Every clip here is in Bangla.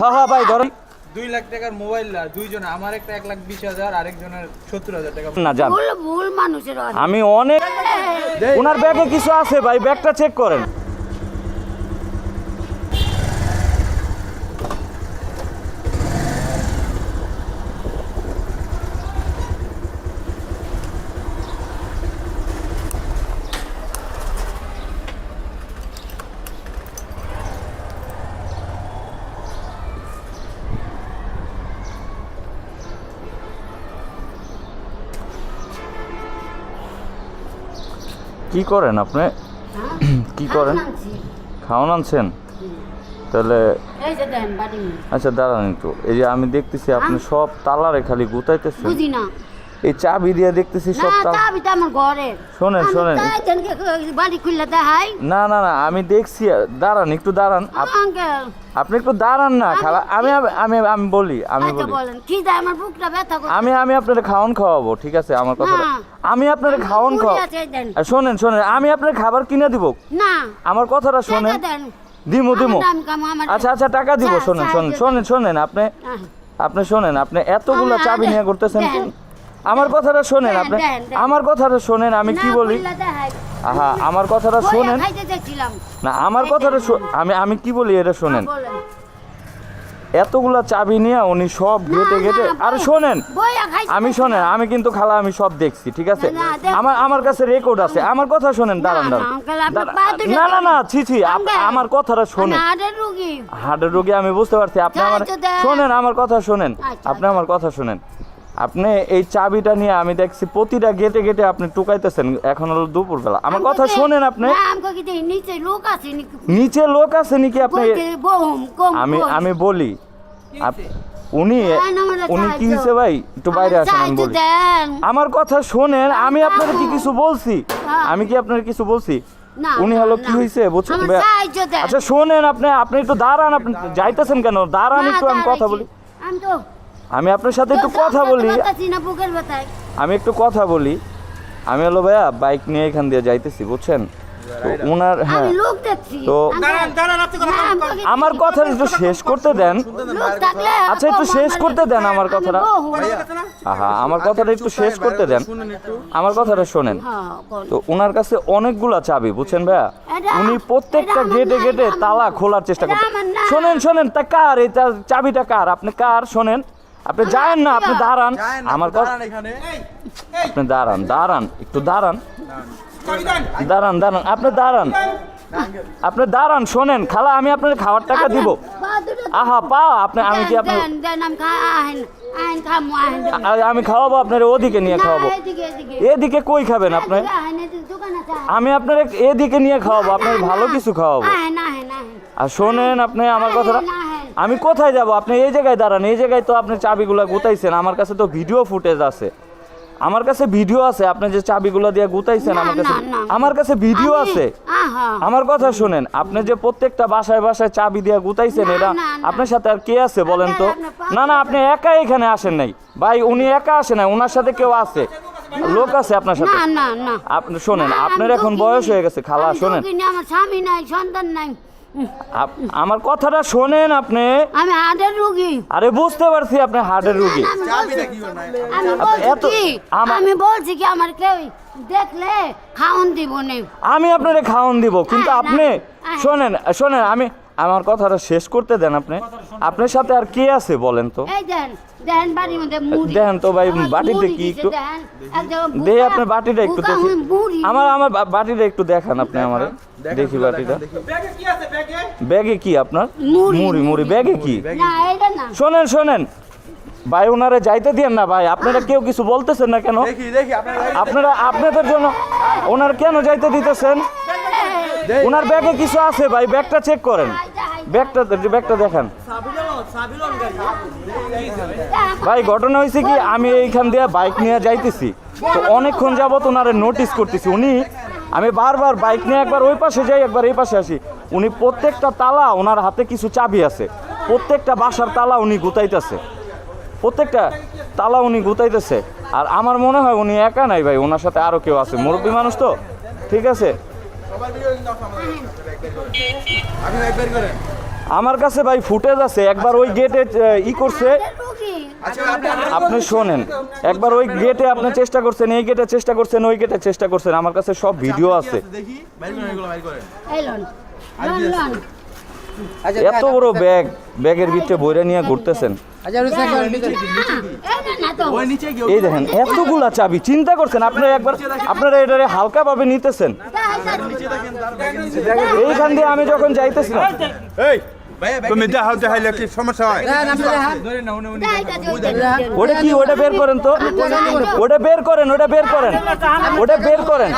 হ্যাঁ হ্যাঁ ভাই ধরেন দুই লাখ টাকার মোবাইল দুইজন আমার একটা এক লাখ বিশ হাজার আরেকজনের সত্তর হাজার টাকা। না যান। আমি অনেক ওনার ব্যাগে কিছু আছে ভাই ব্যাগটা চেক করেন। কি করেন আপনি হ্যাঁ? কি করেন। খাওয়ান আনছেন তাহলে। আচ্ছা দাঁড়ান একটু এই যে আমি দেখতেছি আপনি সব তালারে খালি গুতাইতেছেন এই চাবি দিয়ে দেখতেছি সব চাবি আমার ঘরের। শোনেন শোনেন। বাড়ি খুললে দেখাই না না না আমি দেখছি দাঁড়ান একটু দাঁড়ান। আপ- আপনি একটু দাঁড়ান না খালা। আমি আমি- আমি বলি আমি আচ্ছা বলি। কি যায় আমার বুকটা ব্যথা করে আমি আমি আপনার খাওয়ান খাওয়াবো ঠিক আছে আমার কথা। আমি আপনার খাওয়ান মুড়ি খাওয়া আছে, এই দেন। আর শোনেন শোনেন আমি আপনার খাবার কিনে দিব। না। আমার কথাটা শোনেন। দিমু দিমু। আচ্ছা আচ্ছা টাকা দিব চা- শোনেন চা শোনেন শোনেন শোনেন আপনি আপনি শোনেন আপনি এতগুলো চাবি নিয়ে করতেছেন? আমার কথাটা শোনেন আপনি। আমার কথাটা শোনেন আমি কি বলি। আহা আমার কথাটা শোনেন। না আমার কথাটা আমি আমি কি বলি এটা শোনেন? হ্যাঁ, এতগুলা চাবি নিয়ে উনি সব ঘেটে ঘেটে আর শোনেন আমি শোনেন আমি কিন্তু খালা আমি সব দেখছি ঠিক আছে। আমার আমার কাছে রেকর্ড আছে। আমার কথা শোনেন দাঁড়ান না, দাঁড়ান না না না ছি ছি আমার কথাটা শোনেন। হার্টের রোগী। আমি বুঝতে পারছি। আপনি আমার শোনেন আমার কথা শোনেন। আচ্ছা, আপনি আমার কথা শোনেন। আপনি এই চাবিটা নিয়ে আমি দেখছি প্রতিটা গেটে গেটে আপনি টুকাইতেছেন এখন হলো দুপুরবেলা। আমার কথা শোনেন আপনি। নিচে লোক আছে নাকি? নিচে লোক আছে নাকি আপনি? আমি আমি বলি উনি উনি কি। হয়েছে ভাই? একটু বাইরে আসেন আমি বলি। আমার কথা শোনেন আমি আপনার কি কিছু বলছি। আমি কি আপনার কিছু বলছি? উনি হলো। কি হয়েছে বুঝছেন? আচ্ছা শোনেন আপনি আপনি একটু দাঁড়ান আপনি যাইতেছেন কেন? দাঁড়ান একটু আমি কথা বলি। আমি তো আমি আপনার সাথে একটু কথা বলি। আমি একটু কথা বলি। আমি হলো ভাইয়া বাইক নিয়ে এখান দিয়ে যাইতেছি বুঝছেন? তো ওনার হ্যাঁ। আমি লোক দেখছি। তো আমার কথা একটু শেষ করতে দেন। আচ্ছা, একটু শেষ করতে দেন আমার কথাটা। আহা আমার কথাটা একটু শেষ করতে দেন। আমার কথাটা শোনেন। হ্যাঁ, তো ওনার কাছে অনেকগুলা চাবি বুঝছেন ভাইয়া? উনি প্রত্যেকটা গেটে গেটে তালা খোলার চেষ্টা করছেন শোনেন শোনেন তা কার? এই চাবিটা কার? আপনি কার? শোনেন। আপনি যায়েন না আপনি দাঁড়ান। আমার আপনি কথা আপনি দাঁড়ান দাঁড়ান একটু দাঁড়ান। দাঁড়ান। দাঁড়ান। আপনি দাঁড়ান। আপনি দাঁড়ান শোনেন খালা আমি আপনার খাওয়ার টাকা দিব। আহা পা আপনি আমি কি আপনি আমি খাওয়াবো আপনার ওদিকে নিয়ে খাওয়াবো। এদিকে, কই খাবেন আপনি। আমি আপনার এদিকে নিয়ে খাওয়াবো আপনার ভালো কিছু খাওয়াবো। আর শোনেন আপনি আমার কথাটা। আমি কোথায় যাব? আপনি এই জায়গায় দাঁড়ান এই জায়গায় তো আপনি চাবিগুলো গুতাইছেন আমার কাছে তো ভিডিও ফুটেজ আছে। আমার কাছে ভিডিও আছে আপনি যে চাবিগুলো দিয়ে গুতাইছেন আমার কাছে। আমার কাছে ভিডিও আছে। আমার কথা শুনেন আপনি যে প্রত্যেকটা বাসায় বাসায় চাবি দিয়ে গুতাইছেন এটা। আপনার সাথে আর কে আছে বলেন তো? না না আপনি একা এখানে আসেন নাই। ভাই উনি একা আসেন নাই ওনার সাথে কেউ আছে। লোক আছে আপনার সাথে? না, না, না। আপনি শোনেন আপনার এখন বয়স হয়ে গেছে খালা শোনেন। আমার স্বামী নাই সন্তান নাই। আমার কথাটা শোনেন আপনি। আমি হার্টের রুগী। আরে বুঝতে পারছি আপনি হার্টের রুগী। আমি বলছি- কি আমি বলছি কি? আমার- আমি বলছি কি আমার কেউ দেখলে খাওন দিব নে। আমি আপনারে খাওয়ান দিব কিন্তু আপনি শোনেন শোনেন আমি আমার কথাটা শেষ করতে দেন আপনি। আপনার সাথে আর কে আছে বলেন তো? এই দেন দেন বাড়ির মধ্যে মুড়ি। দেন তো ভাই, বাটিতে কি একটু? দেই আপনার বাটিটা একটু দেখি। আমার আমার বাটিটা একটু দেখান আপনি আমারে। দেখি বাটিটা। ব্যাগে কি আছে ব্যাগে? ব্যাগে কি আপনার? মুড়ি, মুড়ি ব্যাগে কি? না এটা না। শোনেন শোনেন। ভাই ওনারে যাইতে দিয়েন না ভাই। আপনারা কেউ কিছু বলতেছেন না কেন? দেখি দেখি আপনার আপনারা আপনাদের জন্য ওনার কেন যাইতে দিতেছেন? ওনার ব্যাগে কিছু আছে ভাই। ব্যাগটা চেক করেন। ব্যাগটা ব্যাগটা দেখান। ভাই ঘটনা হয়েছে কি আমি এইখান দিয়ে বাইক নিয়ে যাইতেছি। তো অনেকক্ষণ যাবত ওনারে নোটিস করতেছি। উনি আমি বারবার বাইক নিয়ে একবার ওই পাশে যাই, একবার এই পাশে আসি। উনি প্রত্যেকটা তালা ওনার হাতে কিছু চাবি আছে। প্রত্যেকটা বাসার তালা উনি গুতাইতেছে। প্রত্যেকটা তালা উনি গুতাইতেছে। আর আমার মনে হয় উনি একা নাই ভাই, ওনার সাথে আরও কেউ আছে। মুরব্বী মানুষ তো? ঠিক আছে? আমার কাছে ভাই ফুটেজ আছে, একবার ওই গেটে ই করছে। আপনি আপনি শোনেন একবার ওই গেটে আপনি চেষ্টা করছেন এই গেটে চেষ্টা করছেন ওই গেটে চেষ্টা করছেন আমার কাছে সব ভিডিও আছে। লন লন এত বড় ব্যাগ ব্যাগের ভিতরে বইরা নিয়ে ঘুরতেছেন। এই না না তো। ওই নিচে গিয়ে এই দেখেন এতগুলা চাবি চিন্তা করছেন আপনারা একবার আপনারা এটারে হালকা ভাবে নিতেছেন এইখান দিয়ে আমি যখন যাইতেছিলাম এই। তুমি দেখাও দেখাইলে কি সমস্যা হয়? ওটা কি ওটা বের করেন তো? ওটা বের করেন ওটা বের করেন। ওটা বের করেন।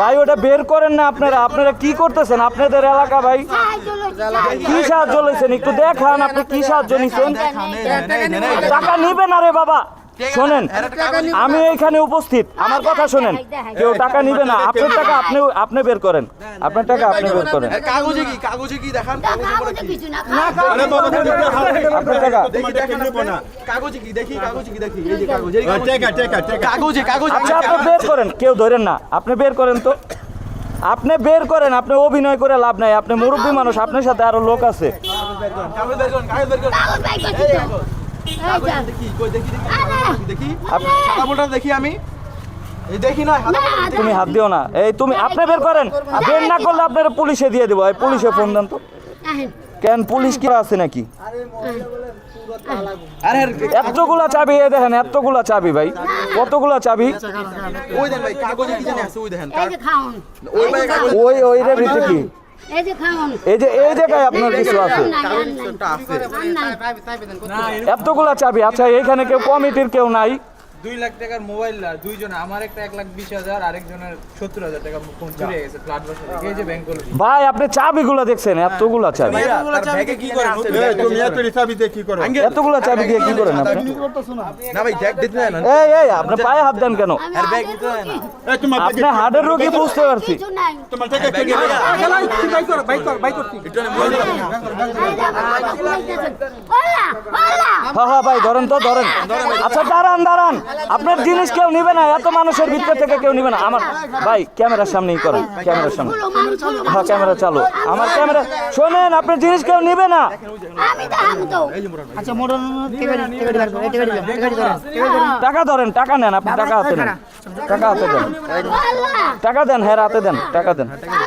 ভাই ওটা বের করেন না আপনারা। আপনারা কি করতেছেন? আপনাদের এলাকা ভাই। কি সাহায্য লইছেন? একটু দেখান আপনি কি সাহায্য নিছেন? টাকা নিবেন আরে বাবা। শোনেন আমি এইখানে উপস্থিত। আমার কথা শোনেন কেউ টাকা নিবে না। আপনার টাকা আপনি আপনি বের করেন। আপনার টাকা আপনি বের করেন। কাগজে কি কাগজে কি দেখান? কাগজে পড়ে কি? কিছু না আরে বাবা তুমি আপনার টাকা দেখি দেখেন না কাগজে কি দেখি কাগজে কি দেখি এই যে কাগজ। টেকা টেকা টেকা। কাগজে কাগজে আচ্ছা আপনি বের করেন কেউ ধরেন না। আপনি বের করেন তো। আপনি বের করেন আপনি অভিনয় করে লাভ নাই। আপনি মুরব্বী মানুষ আপনার সাথে আরও লোক আছে। দেখি আমি। তুমি হাত দিও না। এই তুমি আপনি বের করেন। বের না করলে আপনার পুলিশে দিয়ে দেবো। এই পুলিশে ফোন দেন তো। কেন পুলিশ কি আছে নাকি? আরে এতগুলা চাবি এই দেখেন এতগুলা চাবি ভাই। কতগুলা চাবি? ওই দেন ভাই কাগজে কি জানি আছে ওই দেখেন এই যে খাওন। ওই ওই ওই রে ভিতরে কি এই যে এই যে জায়গায় আপনার কিছু আছে? আছে। এতগুলা চাবি আচ্ছা এইখানে কেউ কমিটির কেউ নাই? দুই লাখ টাকার মোবাইল আর দুইজন আমার একটা এক লাখ বিশ হাজার আরেকজনের সত্তর হাজার টাকা ফোন চুরি হয়ে গেছে ফ্ল্যাট বাসা থেকে এই যে ব্যাংক ভাই আপনি চাবিগুলা দেখছেন এতগুলা চাবি। এতগুলো চাবি ব্যাগে কি করেন? এই, তুমি এত হিসাবি দিয়ে কি করো? এতগুলা চাবি দিয়ে কি করেন আপনি? না। ভাই দেখ দিতে না এই এই আপনি পায়ে হাত দেন কেন? আমি আগে রুগী। এই তোমার আপনি হার্টের রোগী বুঝতে পারছি। তোমার টাকা কে দিবে ওলা ওলা হ্যাঁ হ্যাঁ ভাই ধরেন তো ধরেন। আচ্ছা দাঁড়ান দাঁড়ান। আপনার জিনিস কেউ নিবে না এত মানুষের ভিতর থেকে কেউ নিবে না আমার ভাই ক্যামেরার সামনেই করেন ক্যামেরার সামনে হ্যাঁ ক্যামেরা চালু আমার ক্যামেরা শোনেন আপনার জিনিস কেউ নিবে না টাকা ধরেন টাকা নেন আপনি টাকা হাতে নেন টাকা হাতে দেন টাকা দেন হ্যাঁ হাতে দেন টাকা দেন টাকা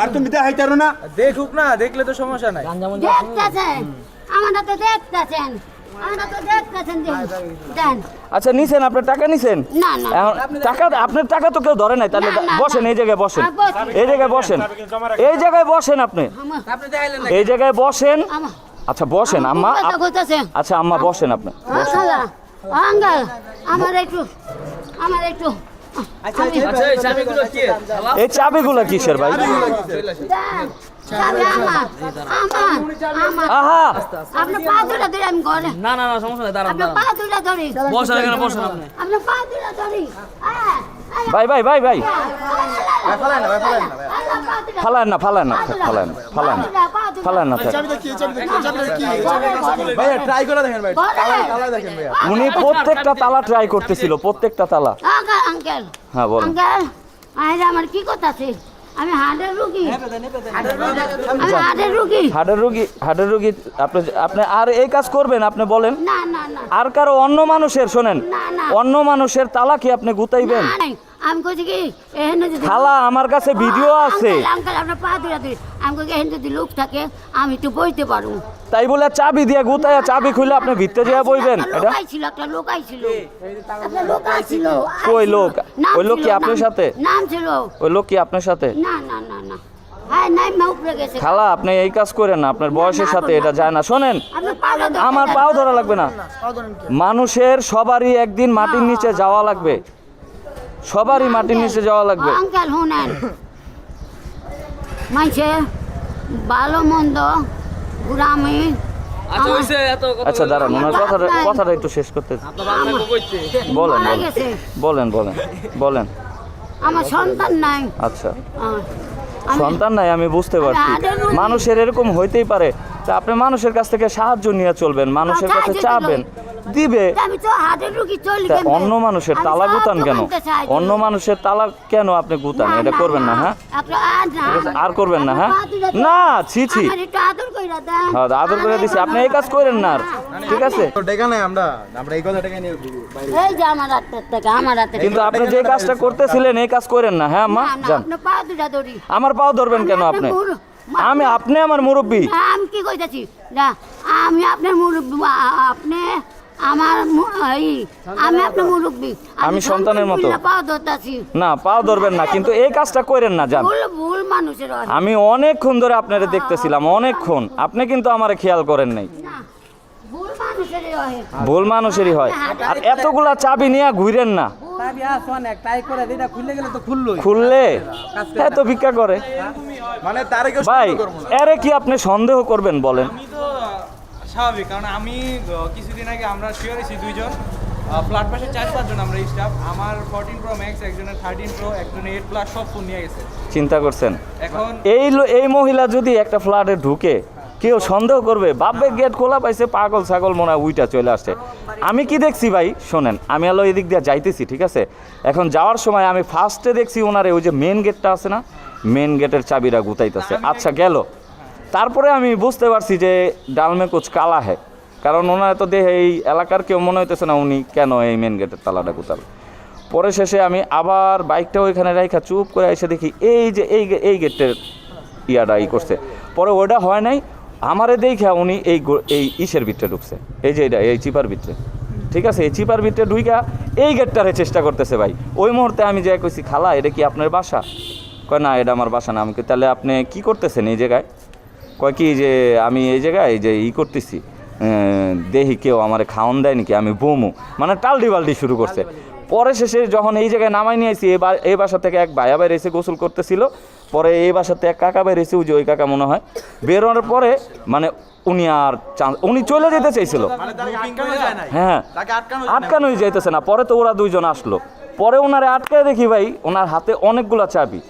আর তুমি দেখাইতারো না। দেখুক না দেখলে তো সমস্যা নাই। দেখতেছেন। আমরা তো দেখতেছেন। আচ্ছা নিছেন আপনার টাকা নিছেন? না না। এখন টাকা আপনার টাকা তো কেউ ধরে নাই তাহলে বসেন এই জায়গায় বসেন। এই জায়গায় বসেন। এই জায়গায় বসেন আপনি। এই জায়গায় বসেন। আচ্ছা বসেন আম্মা। আচ্ছা আম্মা বসেন আপনি। আমার একটু আমার একটু এই চাবিগুলো কিসের ভাই? না না না সমস্যা নেই দাঁড়ান বসেন এখানে বসেন আপনি। পা ধরি। ভাই ভাই ভাই ভাই। ফালান না ফালান না ফালান না ফালান ফালান না উনি প্রত্যেকটা তালা ট্রাই করতেছিল প্রত্যেকটা তালা। হ্যাঁ বলেন। আঙ্কেল আমার কি কথা আছে? আমি হার্টের রুগী। আমি হার্টের রুগী। হার্টের রোগী হার্টের রোগী আপনি আপনি আর এই কাজ করবেন আপনি বলেন। না না না। আর কারও অন্য মানুষের শোনেন। না, না। অন্য মানুষের তালা কি আপনি গুতাইবেন। আমি কইছি কি এখানে যদি খালা আমার কাছে ভিডিও আছে। আঙ্কেল, আপনার পা ধরি আমি কই এখানে যদি লোক থাকে আমি একটু বইতে পারব তাই বলে চাবি দিয়ে গুতাইয়া চাবি খুলে আপনি ভিতরে যেয়ে বইবেন। এটা? আইছিল একটা লোক আইছিল। একটা লোক আইছিল। কই লোক? ওই লোক কি আপনার সাথে? নাম ছিল। ওই লোক কি আপনার সাথে? না না না না। হ্যাঁ নাই মা উপরে গেছে। খালা আপনি এই কাজ করেন না আপনার বয়সের সাথে এটা যায় না। শোনেন আমার পাও ধরা লাগবে না। মানুষের সবারই একদিন মাটির নিচে যাওয়া লাগবে। সবারই মাটির নিচে যাওয়া লাগবে। আঙ্কেল শুনেন। মাইছে ভালো মন্দ গ্রামে আচ্ছা হইছে এত কথা আচ্ছা দাঁড়ান ওনার কথাটা কথাটা একটু শেষ করতে বলেন বলেন। বলেন বলেন বলেন। আমার সন্তান নাই। আচ্ছা। সন্তান নাই আমি বুঝতে পারছি। মানুষের এরকম হইতেই পারে। তা আপনি মানুষের কাছ থেকে সাহায্য নিয়ে চলবেন মানুষের কাছে চাবেন। দিবে? অন্য মানুষের তালা গুতান কেন? অন্য মানুষের তালা কেন আপনি গুতান? এটা করবেন না হ্যাঁ? আর করবেন না, হ্যাঁ? না, ছি, ছি। হ্যাঁ আদর করে দিছি। আপনি এই কাজ করেন না আর। ঠিক আছে? কিন্তু আপনি যে কাজটা করতেছিলেন এই কাজ করেন না হ্যাঁ আম্মা? যান। আপনি পা দুটা ধরি আমার পাও ধরবেন কেন আমি আপনি? আমি আপনি আমার মুরব্বী। আমি কি কইতাছি? না আমি আপনার মুরব্বী আপনি আমার এই, আমি আপনার মুরব্বী। আমি সন্তানের মতো। ধরতাছি। না পাও ধরবেন না কিন্তু এই কাজটা করেন না যান। ভুল ভুল মানুষের আমি অনেকক্ষণ ধরে আপনারে দেখতেছিলাম অনেকক্ষণ। আপনি কিন্তু আমারে খেয়াল করেন নাই। ভুল মানুষের হয়। ভুল মানুষেরই হয়। আর এতগুলা চাবি নিয়ে ঘুরেন না। খুললে এত ভিক্ষা করে মানে তারে কেউ ভাই সন্দেহ করব না। এরে কি আপনি সন্দেহ করবেন বলেন? তো স্বাভাবিক কারণ আমি কিছুদিন আগে আমরা শিওর হয়েছি দুইজন। ফ্ল্যাট পাশে চার পাঁচজন আমরা স্টাফ আমার ফোরটিন প্রো ম্যাক্স একজনের থার্টিন প্রো একজনের এইট প্লাস সব ফোন নিয়ে গেছে। চিন্তা করছেন? এখন এই এই মহিলা যদি একটা ফ্ল্যাটে ঢুকে কেউ সন্দেহ করবে বাপে গেট খোলা পাইছে পাগল ছাগল মনে হয় উইটা চলে আসছে। আমি কি দেখছি ভাই? শোনেন আমি আলো এদিক দিয়ে যাইতেছি ঠিক আছে? এখন যাওয়ার সময় আমি ফার্স্টে দেখছি ওনারে ওই যে মেন গেটটা আছে না? মেন গেটের চাবিটা গুতাইতেছে। আচ্ছা গেল। তারপরে আমি বুঝতে পারছি যে ডালমে কুচ কালা হ্যাঁ কারণ ওনার তো দেহে এই এলাকার কেউ মনে হইতেছে না উনি কেন এই মেন গেটের তালাটা গুতাল। পরে শেষে আমি আবার বাইকটা ওইখানে রাইখা চুপ করে এসে দেখি এই যে এই এই গেটের ইয়াটা ই করছে। পরে ওটা হয় নাই, আমারে দেখা উনি এই এই ইসের ভিতরে ঢুকছে। এই যে এটা এই চিপার ভিতরে। ঠিক আছে, এই চিপার ভিতরে ঢুইকা এই গেটটারে চেষ্টা করতেছে ভাই। ওই মুহূর্তে আমি যে কইছি, খালা, এটা কি আপনার বাসা? কয়, না, এটা আমার বাসা না। আমি তাহলে আপনি কি করতেছেন এই জায়গায়? কয় কি যে আমি এই জায়গায় যে ই করতেছি দেহি কেউ আমার খাওয়ান দেয় নাকি আমি বমু। মানে টালডি বালডি শুরু করছে। পরে শেষে যখন এই জায়গায় নামাই নিয়ে আসি এই বা- এই বাসা থেকে এক ভাইয়া বাইরে এসে গোসল করতেছিল। পরে এই বাসাতে এক কাকা বাইরে এসে ওই যে ওই কাকা মনে হয়। বেরোনোর পরে মানে উনি আর চান্স উনি চলে যেতে চাইছিল। মানে হ্যাঁ। আটকানোই যাইতেছে না। পরে তো ওরা দুইজন আসলো। পরে ওনারে আটকায় দেখি ভাই ওনার হাতে অনেকগুলো চাবি।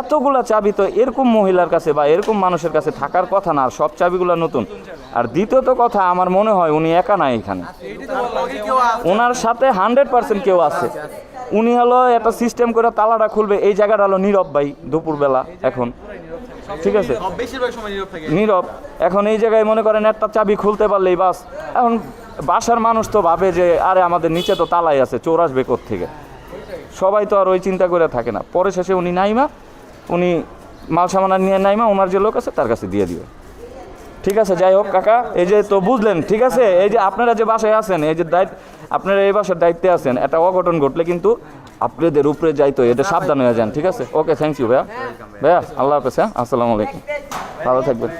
এতগুলা চাবি তো এরকম মহিলার কাছে বা এরকম মানুষের কাছে থাকার কথা না, আর সব চাবিগুলো নতুন। আর দ্বিতীয়ত কথা, আমার মনে হয় উনি একা নাই এখানে। ওনার সাথে হান্ড্রেড পার্সেন্ট কেউ আছে। উনি হলো একটা সিস্টেম করে তালাটা খুলবে, এই জায়গাটা হলো নীরব ভাই দুপুরবেলা এখন। ঠিক আছে? নীরব। এখন এই জায়গায় মনে করেন একটা চাবি খুলতে পারলেই বাস। এখন বাসার মানুষ তো ভাবে যে, আরে আমাদের নিচে তো তালাই আছে, চোর আসবে থেকে সবাই তো আর ওই চিন্তা করে থাকে না। পরে শেষে উনি নাইমা উনি মাল সামানা নিয়ে নাইমা ওনার যে লোক আছে তার কাছে দিয়ে দিবে। ঠিক আছে, যাই হোক কাকা, এই যে তো বুঝলেন, ঠিক আছে? এই যে আপনারা যে বাসায় আছেন, এই যে দায়িত্ব, আপনারা এই বাসার দায়িত্বে আছেন, এটা অঘটন ঘটলে কিন্তু আপনাদের উপরে যাইতো এটা সাবধান হয়ে যান, ঠিক আছে? ওকে থ্যাংক ইউ ভাইয়া। ভাইয়া, আল্লাহ হাফেজ হ্যাঁ? আসসালামু আলাইকুম। ভালো থাকবেন।